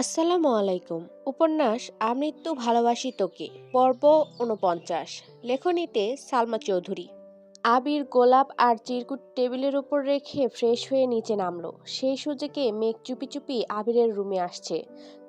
আসসালামু আলাইকুম। উপন্যাস আমৃত্যু ভালোবাসি তোকে পর্ব উনপঞ্চাশ লেখনীতে সালমা চৌধুরী। আবির গোলাপ আর চিরকুট টেবিলের উপর রেখে ফ্রেশ হয়ে নিচে নামলো। সেই সুযোগে মেঘ চুপি চুপি আবিরের রুমে আসছে।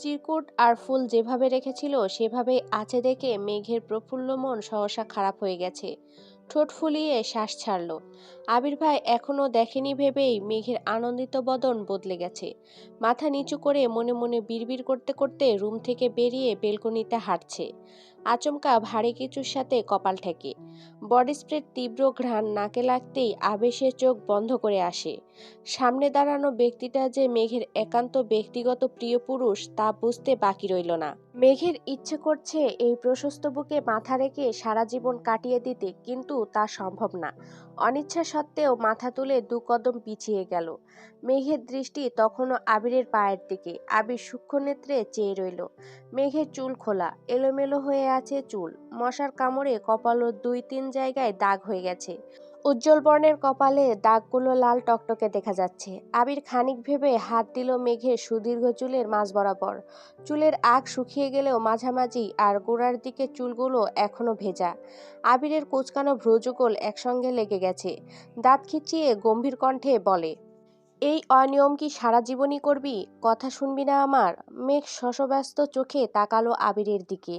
চিরকুট আর ফুল যেভাবে রেখেছিল, সেভাবেই আছে দেখে মেঘের প্রফুল্ল মন সহসা খারাপ হয়ে গেছে। ঠোঁট ফুলিয়ে শ্বাস ছাড়ল। আবির ভাই এখনও দেখেনি ভেবেই মেঘের আনন্দিত বদন বদলে গেছে। মাথা নিচু করে মনে মনে বিড়বিড় করতে করতে রুম থেকে বেরিয়ে বেলকনিতে হাঁটছে। আচমকা ভারী কিছুর সাথে কপাল ঠেকে। বডি স্প্রের তীব্র ঘ্রাণ নাকে লাগতেই আবেশের চোখ বন্ধ করে আসে। সামনে দাঁড়ানো ব্যক্তিটা যে মেঘের একান্ত ব্যক্তিগত প্রিয় পুরুষ তা বুঝতে বাকি রইল না। মেঘের ইচ্ছে করছে এই প্রশস্ত বুকে মাথা রেখে সারা জীবন কাটিয়ে দিতে, কিন্তু তা সম্ভব না। অনিচ্ছা সত্ত্বেও মাথা তুলে দু কদম পিছিয়ে গেল। মেঘের দৃষ্টি তখনও আবিরের পায়ের দিকে, আবির সূক্ষ্ম নেত্রে চেয়ে রইল। মেঘের চুল খোলা, এলোমেলো হয়ে আছে চুল। মশার কামড়ে কপালও দুই তিন জায়গায় দাগ হয়ে গেছে। উজ্জ্বল বর্ণের কপালে দাগগুলো লাল টকটকে দেখা যাচ্ছে। আবির খানিক ভেবে হাত দিল মেঘের সুদীর্ঘ চুলের মাঝ বরাবর। চুলের আগ শুকিয়ে গেলেও মাঝামাঝি আর গোড়ার দিকে চুলগুলো এখনও ভেজা। আবিরের কোচকানো ভ্রুযুগল একসঙ্গে লেগে গেছে। দাঁত খিচিয়ে গম্ভীর কণ্ঠে বলে এই অনিয়ম কি সারা জীবনই করবি? কথা শুনবি না আমার? মেঘ শশব্যস্ত চোখে তাকালো আবিরের দিকে।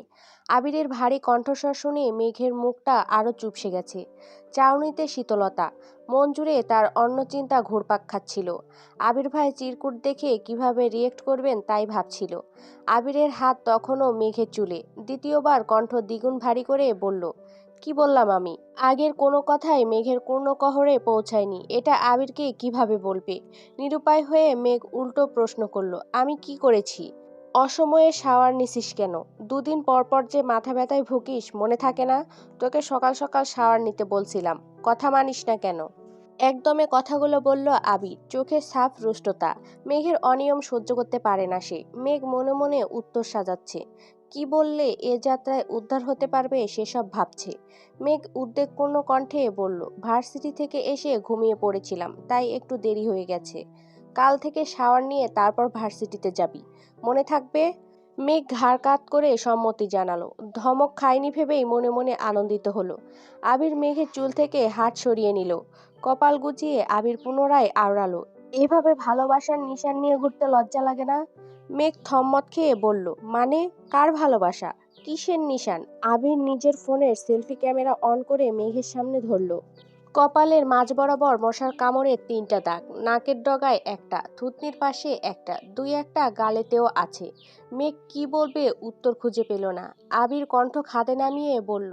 আবিরের ভারী কণ্ঠস্বর শুনে মেঘের মুখটা আরও চুপসে গেছে। চাউনিতে শীতলতা। মন জুড়ে তার অন্য চিন্তা ঘুরপাক খাচ্ছিল। আবির ভাই চিরকুট দেখে কীভাবে রিয়েক্ট করবেন তাই ভাবছিল। আবিরের হাত তখনও মেঘের চুলে। দ্বিতীয়বার কণ্ঠ দ্বিগুণ ভারী করে বলল কি বললাম আমি? আগের কোনো কথাই মেঘের কোনো কহরে পৌঁছায়নি। এটা আবিরকে কীভাবে বলবে? নিরুপায় হয়ে মেঘ উল্টো প্রশ্ন করল, আমি কি করেছি? অসময়ে শাওয়ার নিছিস কেন? দুদিন পর পর যে মাথা ব্যথায় ভুগিস, মনে থাকে না? তোকে সকাল সকাল শাওয়ার নিতে বলছিলাম। কথা মানিস না কেন? একদমে কথাগুলো বলল আবির, চোখে সাফ রুষ্টতা। মেঘের অনিয়ম সহ্য করতে পারে না সে। মেঘ মনে মনে উত্তর সাজাচ্ছে। কি বললে এ যাত্রায় উদ্ধার হতে পারবে সেসব ভাবছে। মেঘ উদ্বেগপূর্ণ কণ্ঠে বলল, ভার্সিটি থেকে এসে ঘুমিয়ে পড়েছিলাম, তাই একটু দেরি হয়ে গেছে। কাল থেকে শাওয়ার নিয়ে তারপর ভার্সিটিতে যাবি। মনে থাকবে? মেঘ ঘাড় কাত করে সম্মতি জানালো। ধমক খায়নি ভেবেই মনে মনে আনন্দিত হলো। আবির মেঘের চুল থেকে হাত সরিয়ে নিল। কপাল গুছিয়ে আবির পুনরায় আওড়ালো। এভাবে ভালোবাসার নিশান নিয়ে ঘুরতে লজ্জা লাগে না? মেঘ থম্মত খেয়ে বলল মানে কার ভালোবাসা? কিসের নিশান? আবির নিজের ফোনের সেলফি ক্যামেরা অন করে মেঘের সামনে ধরল। কপালের মাঝ বরাবর মশার কামড়ে তিনটা দাগ, নাকের ডগায় একটা, থুতনির পাশে একটা, দুই একটা, গালেতেও আছে। মেঘ কি বলবে উত্তর খুঁজে পেল না। আবির কণ্ঠ খাদে নামিয়ে বলল,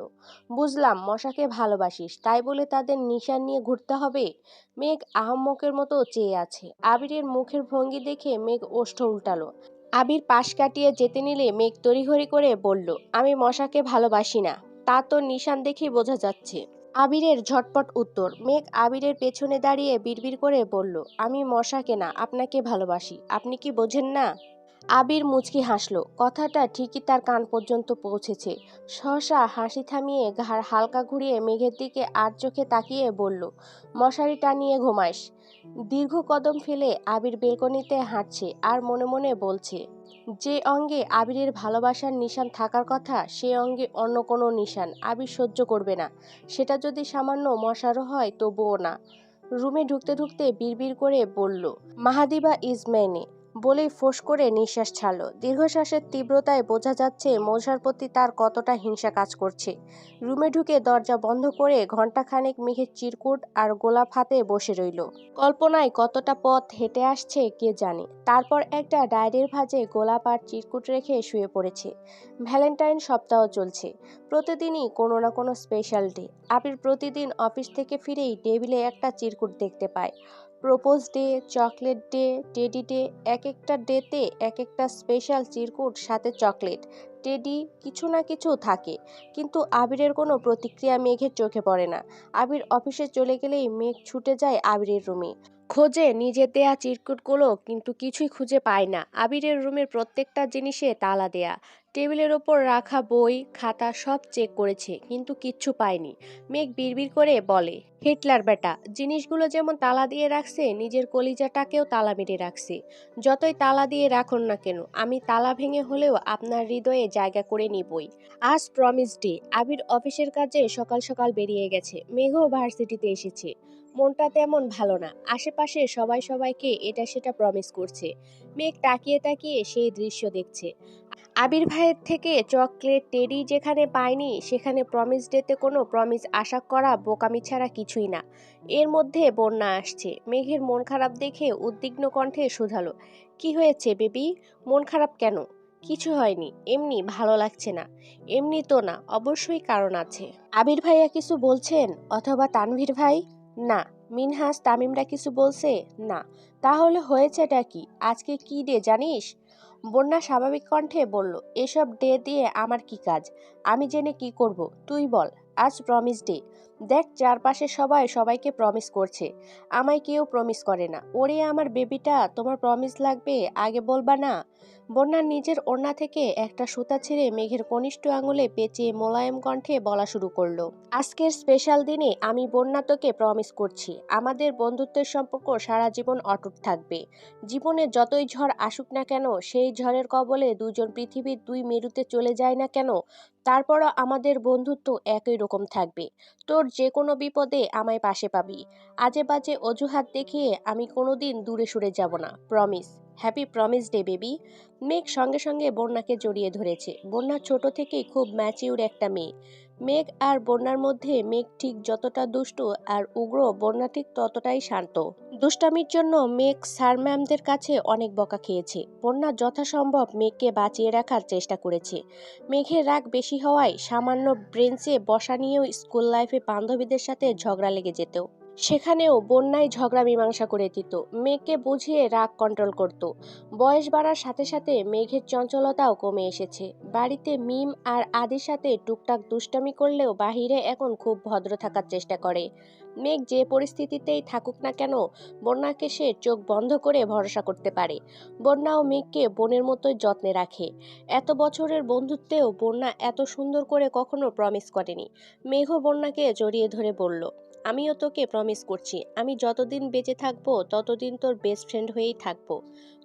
বুঝলাম, মশাকে ভালোবাসিস, তাই বলে তাদের নিশান নিয়ে ঘুরতে হবে? মেঘ আহম্মকের মতো চেয়ে আছে। আবিরের মুখের ভঙ্গি দেখে মেঘ ওষ্ঠ উল্টালো। আবির পাশ কাটিয়ে যেতে নিলে মেঘ তড়িঘড়ি করে বলল, আমি মশাকে ভালোবাসি না। তা তো নিশান দেখেই বোঝা যাচ্ছে। আবিরের ঝটপট উত্তর। মেঘ আবিরের পেছনে দাঁড়িয়ে বিড়বিড় করে বলল, আমি মশাকে না আপনাকে ভালোবাসি। আপনি কি বোঝেন না? আবির মুচকি হাসলো, কথাটা ঠিকই তার কান পর্যন্ত পৌঁছেছে। সহসা হাসি থামিয়ে ঘাড় হালকা ঘুরিয়ে মেঘের দিকে আর চোখে তাকিয়ে বলল, মশারি টানিয়ে ঘুমাইস। দীর্ঘ কদম ফেলে আবির বেলকনিতে হাঁটছে আর মনে মনে বলছে যে অঙ্গে আবিরের ভালোবাসার নিশান থাকার কথা, সে অঙ্গে অন্য কোনো নিশান আবির সহ্য করবে না। সেটা যদি সামান্য মশারও হয় তবুও না। রুমে ঢুকতে ঢুকতে বিড়বিড় করে বলল, মাহাদিবা ইজ মেনে। বলেই ফোঁস করে নিঃশ্বাস ছাড়ল। দীর্ঘশ্বাসের তীব্রতায় বোঝা যাচ্ছে মৌসার প্রতি তার কতটা হিংসা কাজ করছে। রুমে ঢুকে দরজা বন্ধ করে ঘণ্টাখানেক মেঘের চিরকুট আর গোলাপ হাতে বসে রইল। কল্পনায় কতটা পথ হেঁটে আসছে কে জানে। তারপর একটা ডায়েরির ভাজে গোলাপ আর চিরকুট রেখে শুয়ে পড়েছে। ভ্যালেন্টাইন সপ্তাহ চলছে। প্রতিদিনই কোনো না কোনো স্পেশাল ডে। আবির প্রতিদিন অফিস থেকে ফিরেই টেবিলে একটা চিরকুট দেখতে পায়। Propose day, chocolate day, teddy day, এক একটা ডেতে এক একটা স্পেশাল চিরকুট, সাথে চকলেট। টেডি কিছু না কিছু থাকে, কিন্তু আবিরের কোনো প্রতিক্রিয়া মেঘের চোখে পড়ে না। আবির অফিসে চলে গেলেই মেঘ ছুটে যায় আবিরের রুমে। খোঁজে নিজের দেয়া চিরকুটগুলো কিন্তু কিছুই খুঁজে পায় না। আবিরের রুমের প্রত্যেকটা জিনিসে তালা দেয়া, টেবিলের ওপর রাখা বই, খাতা সব চেক করেছে, কিন্তু কিচ্ছু পায়নি। মেঘ বিড়বিড় করে বলে, হিটলার বেটা, জিনিসগুলো যেমন তালা দিয়ে রাখছে, নিজের কলিজাটাকেও তালা মেরে রাখছে। যতই তালা দিয়ে রাখুন না কেন, আমি তালা ভেঙে হলেও আপনার হৃদয়ে জায়গা করে নিবই। আজ প্রমিস ডে, আবির অফিসের কাজে সকাল সকাল বেরিয়ে গেছে। মেঘও ভার্সিটিতে এসেছে। মনটা তেমন ভালো না। আশেপাশে সবাই সবাইকে এটা সেটা প্রমিস করছে। মেঘ তাকিয়ে তাকিয়ে সেই দৃশ্য দেখছে। আবির ভাইয়ের থেকে চকলেট টেডি যেখানে পায়নি, সেখানে প্রমিস ডেতে কোনো প্রমিস আশা করা, বোকামি ছাড়া কিছুই না। এর মধ্যে বন্যা আসছে। মেঘের মন খারাপ দেখে উদ্বিগ্ন কণ্ঠে শুধালো, কি হয়েছে বেবি? মন খারাপ কেন? কিছু হয়নি। এমনি ভালো লাগছে না। এমনি তো না, অবশ্যই কারণ আছে। আবির ভাইয়া কিছু বলছেন? অথবা তানভীর ভাই? না, মিনহাস তামিমরা কিছু বলছে? না। তাহলে হয়েছেটা কি? আজকে কি ডে জানিস? বন্যা স্বাভাবিক কণ্ঠে বলল, এসব ডে দিয়ে আমার কি কাজ? আমি জেনে কি করব? তুই বল, আজ প্রমিস ডে। দেখ, চারপাশে সবাই সবাইকে প্রমিস করছে। আমায় কেউ প্রমিস করে না। ওরে আমার বেবিটা তোমার প্রমিস লাগবে? আগে বলবা না। বন্যার নিজের ওড়না থেকে একটা সুতা ছিঁড়ে মেঘের কনিষ্ঠ আঙুলে পেঁচিয়ে মোলায়েম কণ্ঠে বলা শুরু করল, আজকের স্পেশাল দিনে আমি বন্যা তোকে প্রমিস করছি। আমাদের বন্ধুত্বের সম্পর্ক সারা জীবন অটুট থাকবে। জীবনে যতই ঝড় আসুক না কেন, সেই ঝড়ের কবলে দুজন পৃথিবীর দুই মেরুতে চলে যায় না কেন? তারপরও আমাদের বন্ধুত্ব একই রকম থাকবে। তোর যে কোনো বিপদে আমায় পাশে পাবি। আজে বাজে অজুহাত দেখিয়ে আমি কোনো দিন দূরে সুরে যাব না। Promise happy promise day baby মেঘ সঙ্গে সঙ্গে বন্যাকে জড়িয়ে ধরেছে। বন্যা ছোট থেকেই খুব ম্যাচিউর একটা মেয়ে। মেঘ আর বন্যার মধ্যে মেঘ ঠিক যতটা দুষ্ট আর উগ্র, বন্যা ঠিক ততটাই শান্ত। দুষ্টামির জন্য মেঘ স্যার ম্যামদের কাছে অনেক বকা খেয়েছে। বন্যা যথাসম্ভব মেঘকে বাঁচিয়ে রাখার চেষ্টা করেছে। মেঘের রাগ বেশি হওয়ায় সামান্য ব্রেঞ্চে বসা নিয়েও স্কুল লাইফে বান্ধবীদের সাথে ঝগড়া লেগে যেত। সেখানেও বন্যায় ঝগড়া মীমাংসা করে দিত। মেঘকে বুঝিয়ে রাগ কন্ট্রোল করত। বয়স বাড়ার সাথে সাথে মেঘের চঞ্চলতাও কমে এসেছে। বাড়িতে মিম আর আদির সাথে টুকটাক দুষ্টামি করলেও বাহিরে এখন খুব ভদ্র থাকার চেষ্টা করে। মেঘ যে পরিস্থিতিতেই থাকুক না কেন, বন্যাকে সে চোখ বন্ধ করে ভরসা করতে পারে। বন্যা ও মেঘকে বোনের মতোই যত্নে রাখে। এত বছরের বন্ধুত্বেও বন্যা এত সুন্দর করে কখনো প্রমিস করেনি। মেঘও বন্যাকে জড়িয়ে ধরে বলল আমিও তোকে প্রমিস করছি। আমি যতদিন বেঁচে থাকব ততদিন তোর বেস্ট ফ্রেন্ড হয়েই থাকব।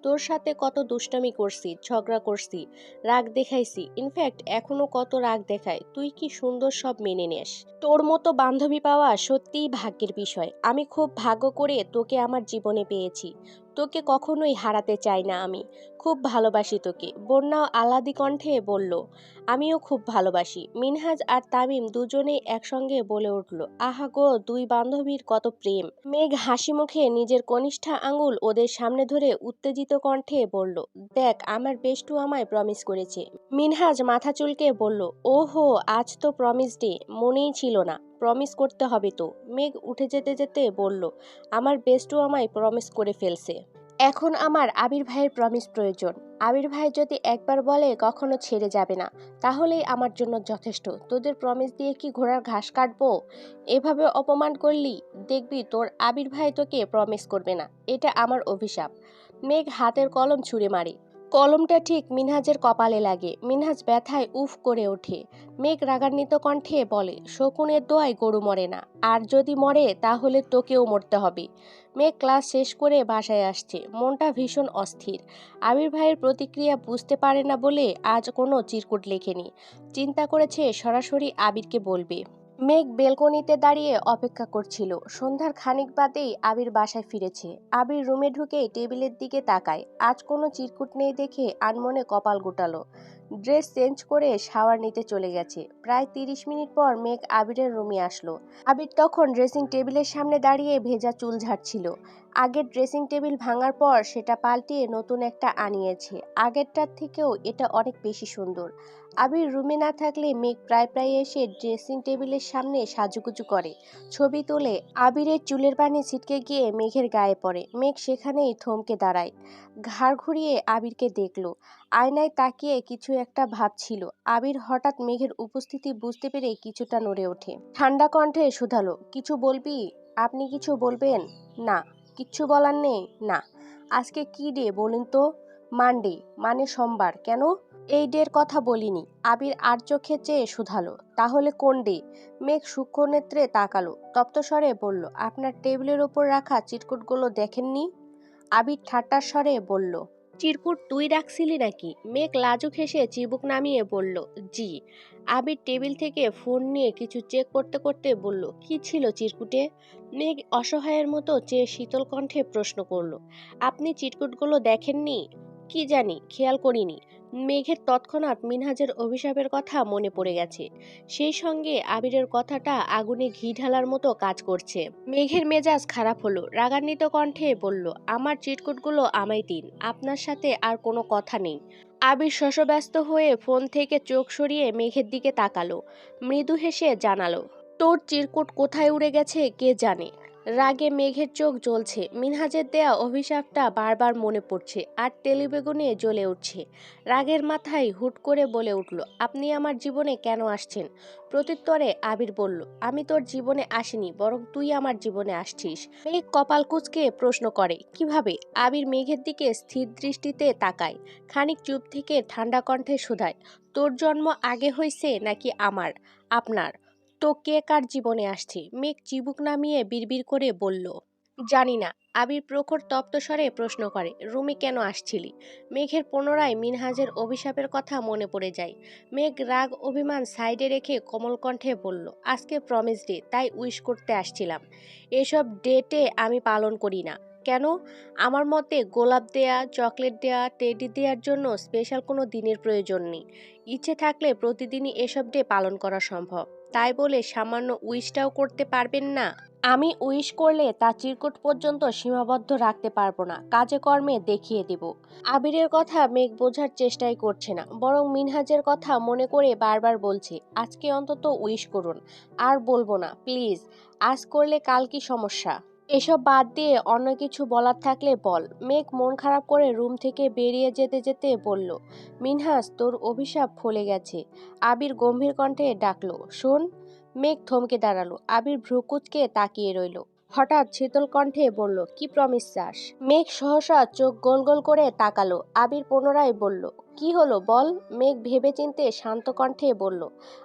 তোর সাথে কত দুষ্টামি করছি, ঝগড়া করছি, রাগ দেখাইছি। ইনফ্যাক্ট এখনও কত রাগ দেখায়। তুই কি সুন্দর সব মেনে নেস। তোর মতো বান্ধবী পাওয়া সত্যিই ভাগ্যের বিষয়। আমি খুব ভাগ্য করে তোকে আমার জীবনে পেয়েছি। তোকে কখনোই হারাতে চাই না আমি। খুব ভালোবাসি তোকে। বন্যাও আলাদি কণ্ঠে বলল, আমিও খুব ভালোবাসি। মিনহাজ আর তামিম দুজনেই একসঙ্গে বলে উঠল, আহা গো, দুই বান্ধবীর কত প্রেম। মেঘ হাসি মুখে নিজের কনিষ্ঠা আঙুল ওদের সামনে ধরে উত্তেজিত কণ্ঠে বলল, দেখ, আমার বেষ্টু আমায় প্রমিস করেছে। মিনহাজ মাথা চুলকে বলল, ওহো, আজ তো প্রমিস ডে মনেই ছিল না। প্রমিস করতে হবে তো। মেঘ উঠে যেতে যেতে বলল, আমার বেস্টও আমায় প্রমিস করে ফেলছে। এখন আমার আবির ভাইয়ের প্রমিস প্রয়োজন। আবির ভাই যদি একবার বলে, কখনো ছেড়ে যাবে না। তাহলেই আমার জন্য যথেষ্ট। তোদের প্রমিস দিয়ে কি ঘোড়ার ঘাস কাটবো? এভাবে অপমান করলি, দেখবি তোর আবির ভাই তোকে প্রমিস করবে না। এটা আমার অভিশাপ। মেঘ হাতের কলম ছুঁড়ে মারে। কলমটা ঠিক মিনহাজের কপালে লাগে। মিনহাজ ব্যথায় উফ করে ওঠে। মেঘ রাগান্বিত কণ্ঠে বলে, শকুনের দোয়ায় গরু মরে না। আর যদি মরে, তাহলে তোকেও মরতে হবে। মেঘ ক্লাস শেষ করে বাসায় আসছে। মনটা ভীষণ অস্থির। আবির ভাইয়ের প্রতিক্রিয়া বুঝতে পারে না বলে আজ কোনো চিরকুট লেখেনি। চিন্তা করেছে সরাসরি আবিরকে বলবে। মেঘ বেলকনিতে দাঁড়িয়ে অপেক্ষা করছিল। সন্ধ্যার খানিক বাদেই আবির বাসায় ফিরেছে। আবির রুমে ঢুকেই টেবিলের দিকে তাকায়। আজ কোনো চিরকুট নেই দেখে আনমনে কপাল গোটালো। ড্রেস চেঞ্জ করে শাওয়ার নিতে চলে গেছে। প্রায় তিরিশ মিনিট পর মেঘ আবিরের রুমে আসলো। আবির তখন ড্রেসিং টেবিলের সামনে দাঁড়িয়ে ভেজা চুল ঝাড়ছিল। আগের ড্রেসিং টেবিল ভাঙার পর সেটা পাল্টিয়ে নতুন একটা আনিয়েছে। আগেরটার থেকেও এটা অনেক বেশি সুন্দর। আবির রুমে না থাকলে মেঘ প্রায় প্রায় এসে ড্রেসিং টেবিলের সামনে সাজুগুজু করে। ছবি তোলে, আবিরের চুলের পানি ছিটকে গিয়ে মেঘের গায়ে পড়ে। মেঘ সেখানেই থমকে দাঁড়ায়। ঘাড় ঘুরিয়ে আবিরকে দেখল। আয়নায় তাকিয়ে কিছু একটা ভাবছিল। আবির হঠাৎ মেঘের উপস্থিতি বুঝতে পেরে কিছুটা নড়ে ওঠে। ঠান্ডা কণ্ঠে শুধালো, কিছু বলবি? আপনি কিছু বলবেন? না। কিচ্ছু বলার নেই? না। আজকে কি ডে বলুন তো? মানডে মানে সোমবার, কেন? এই ডের কথা বলিনি। আবির আর চোখে চেয়ে শুধালো। তাহলে কোন ডে? মেঘ সূক্ষ্ম নেত্রে তাকালো। তপ্তস্বরে বলল, আপনার টেবিলের ওপর রাখা চিটকুটগুলো দেখেননি? আবির ঠাট্টার স্বরে বলল চিরকুট তুই রাখছিলি নাকি? মেঘ লাজুক হেসে চিবুক নামিয়ে বলল, জি। আবির টেবিল থেকে ফোন নিয়ে কিছু চেক করতে করতে বলল, কি ছিল চিরকুটে? মেঘ অসহায়ের মতো চেয়ে শীতল কণ্ঠে প্রশ্ন করল, আপনি চিরকুটগুলো দেখেননি? কি জানি, খেয়াল করিনি। মেঘের তৎক্ষণাৎ মিনহাজের অভিশাপের কথা মনে পড়ে গেছে। সেই সঙ্গে আবিরের কথাটা আগুনে ঘি ঢালার মতো কাজ করছে। মেঘের মেজাজ খারাপ হলো। রাগান্বিত কণ্ঠে বলল, আমার চিটকুটগুলো আমায় দিন। আপনার সাথে আর কোনো কথা নেই। আবির শশব্যস্ত হয়ে ফোন থেকে চোখ সরিয়ে মেঘের দিকে তাকালো। মৃদু হেসে জানালো, তোর চিরকুট কোথায় উড়ে গেছে কে জানে? রাগে মেঘের চোখ জ্বলছে। মিনহাজের দেয়া অভিশাপটা বারবার মনে পড়ছে আর টেলিবেগুনে জ্বলে উঠছে। রাগের মাথায় হুট করে বলে উঠল, আপনি আমার জীবনে কেন আসছেন? প্রত্যুত্তরে আবির বলল, আমি তোর জীবনে আসিনি, বরং তুই আমার জীবনে আসছিস। মেঘ কপাল কুচকে প্রশ্ন করে, কীভাবে? আবির মেঘের দিকে স্থির দৃষ্টিতে তাকায়, খানিক চুপ থেকে ঠান্ডা কণ্ঠে শোধায়, তোর জন্ম আগে হয়েছে নাকি আমার? আপনার। তো কে কার জীবনে আসছে? মেঘ চিবুক নামিয়ে বিড়বিড় করে বলল, জানি না। আবির প্রখর তপ্ত স্বরে প্রশ্ন করে, রুমি কেন আসছিলি? মেঘের পুনরায় মিনহাজের অভিশাপের কথা মনে পড়ে যায়। মেঘ রাগ অভিমান সাইডে রেখে কোমল কণ্ঠে বলল, আজকে প্রমিস ডে তাই উইশ করতে আসছিলাম। এসব ডেটে আমি পালন করি না। কেন? আমার মতে গোলাপ দেয়া, চকলেট দেয়া টেডি দেওয়ার জন্য স্পেশাল কোনো দিনের প্রয়োজন নেই। ইচ্ছে থাকলে প্রতিদিনই এসব ডে পালন করা সম্ভব। তাই বলে সামান্য উইশটাও করতে পারবেন না। আমি উইশ করলে তা চিরকুট পর্যন্ত সীমাবদ্ধ রাখতে পারব না। কাজে কর্মে দেখিয়ে দেব। আবিরের কথা মেঘ বোঝার চেষ্টাই করছে না। বরং মিনহাজের কথা মনে করে বারবার বলছে, আজকে অন্তত উইশ করুন। আর বলব না, প্লিজ। আজ করলে কাল কি সমস্যা? এসব বাদ দিয়ে অন্য কিছু বলার থাকলে বল। মেঘ মন খারাপ করে রুম থেকে বেরিয়ে যেতে যেতে বলল, মিনহাস, তোর অভিশাপ ফলে গেছে। আবির গম্ভীর কণ্ঠে ডাকলো, শোন। মেঘ থমকে দাঁড়াল, আবির ভ্রুকুচকে তাকিয়ে রইল। হঠাৎ শীতল কণ্ঠে বলল, কি প্রমিস চাস? মেঘ সহসা চোখ গোল গোল করে তাকালো, আবির পুনরায় বলল কি হলো বল? মেঘ ভেবেচিন্তে শান্ত কণ্ঠে বলল,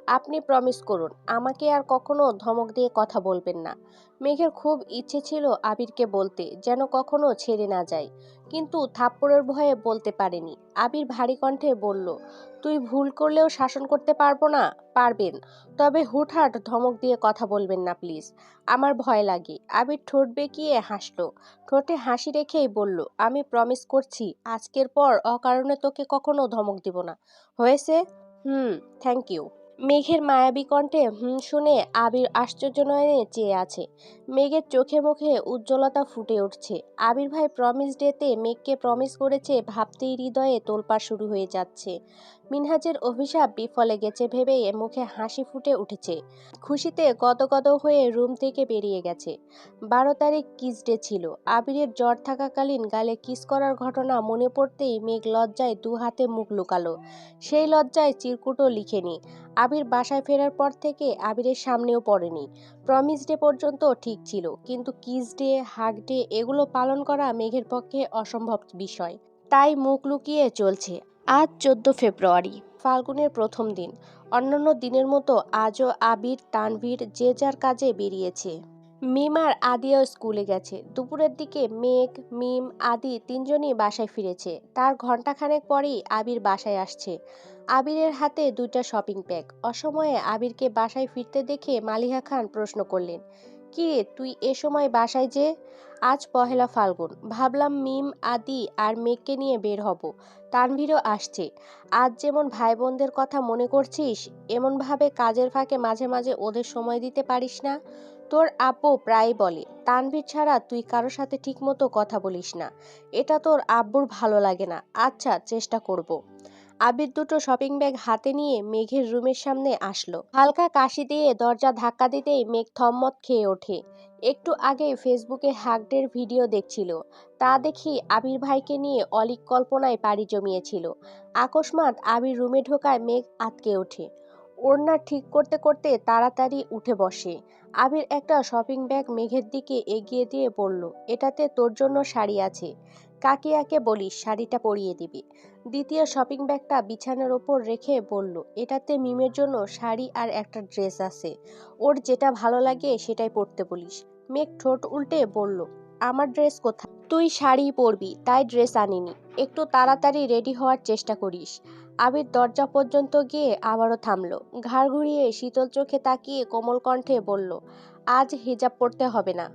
আপনি প্রমিস করুন, আমাকে আর কখনো ধমক দিয়ে কথা বলবেন না। মেঘের খুব ইচ্ছে ছিল আবিরকে বলতে, যেন কখনো ছেড়ে না যায়। কিন্তু থাপ্পড়ের ভয়ে বলতে পারেনি। আবির ভারী কণ্ঠে বলল, তুই ভুল করলেও শাসন করতে পারব না, পারবেন। তবে হুটহাট ধমক দিয়ে কথা বলবেন না, প্লিজ। আমার ভয় লাগে। আবির ঠোঁট বেঁকিয়ে হাসলো। ঠোঁটে হাসি রেখেই বলল, আমি প্রমিস করছি, আজকের পর অকারণে তোকে কখনো ধমক দিব না। হয়েছে? হুম থ্যাংক ইউ মেঘের মায়াবী কণ্ঠে, হুম শুনে আবির আশ্চর্য নয়নে চেয়ে আছে। মেঘের চোখে মুখে উজ্জ্বলতা ফুটে উঠছে। আবির ভাই প্রমিস ডেতে মেঘকে প্রমিস করেছে ভাবতেই হৃদয়ে তোলপাড় শুরু হয়ে যাচ্ছে। মিনহাজের অভিশাপ বিফলে গেছে ভেবেই মুখে হাসি ফুটে উঠেছে। খুশিতে গদগদ হয়ে রুম থেকে বেরিয়ে গেছে। বারো তারিখ কিস ডে ছিল। আবিরের জ্বর থাকাকালীন গালে কিস করার ঘটনা মনে পড়তেই মেঘ লজ্জায় দু হাতে মুখ লুকালো। সেই লজ্জায় চিরকুটও লিখেনি। আবির বাসায় ফেরার পর থেকে আবিরের সামনেও পড়েনি। প্রমিস ডে পর্যন্ত ঠিক ছিল, কিন্তু কিস ডে হাগ ডে এগুলো পালন করা মেঘের পক্ষে অসম্ভব বিষয়। তাই মুখ লুকিয়ে চলছে। আজ চোদ্দ ফেব্রুয়ারি, ফাল্গুনের প্রথম দিন। অন্যান্য দিনের মতো আজও আবির, তানভীর যে যার কাজে বেরিয়েছে। মিম আর আদিও স্কুলে গেছে। দুপুরের দিকে মেঘ, মিম, আদি তিনজনই বাসায় ফিরেছে। তার ঘন্টাখানেক পরেই আবির বাসায় আসছে। আবিরের হাতে দুইটা শপিং ব্যাগ। অসময়ে আবিরকে বাসায় ফিরতে দেখে মালিহা খান প্রশ্ন করলেন, কি তুই এ সময় বাসায় যে? আজ পহেলা ফাল্গুন। ভাবলাম মিম, আদি আর মেঘকে নিয়ে বের হব। তানভীরও আসছে। আজ যেমন ভাই বোনদের কথা মনে করছিস, এমনভাবে কাজের ফাঁকে মাঝে মাঝে ওদের সময় দিতে পারিস না? তোর আব্বু প্রায় বলে, তানভীর ছাড়া তুই কারোর সাথে ঠিকমতো কথা বলিস না। এটা তোর আব্বুর ভালো লাগে না। আচ্ছা চেষ্টা করব। আবির দুটো শপিং ব্যাগ হাতে নিয়ে মেঘের রুমের সামনে আসলো। হালকা কাশি দিয়ে দরজা ধাক্কা দিতেই মেঘ থম্মত খেয়ে ওঠে। একটু আগে ফেসবুকে হাগডের ভিডিও দেখছিল। তা দেখি আবির ভাইকে নিয়ে অলিক কল্পনায় পাড়ি জমিয়েছিল। আকস্মাৎ আবির রুমে ঢোকায় মেঘ আটকে ওঠে। ওড়না ঠিক করতে করতে তাড়াতাড়ি উঠে বসে। আবির একটা শপিং ব্যাগ মেঘের দিকে এগিয়ে দিয়ে বলল, এটাতে তোর জন্য শাড়ি আছে। কাকিয়াকে বলিস, শাড়িটা পরিয়ে দিবি। দ্বিতীয় শপিং ব্যাগটা বিছানার ওপর রেখে বলল, এটাতে মিমের জন্য শাড়ি আর একটা ড্রেস আছে। ওর যেটা ভালো লাগে সেটাই পরতে বলিস। মেঘ ঠোঁট উল্টে বলল, আমার ড্রেস কোথায়? তুই শাড়ি পরবি, তাই ড্রেস আনিনি। একটু তাড়াতাড়ি রেডি হওয়ার চেষ্টা করিস। আবির দরজা পর্যন্ত গিয়ে আবারও থামল। ঘাড় ঘুরিয়ে শীতল চোখে তাকিয়ে কোমল কণ্ঠে বলল, আজ হিজাব পড়তে হবে না।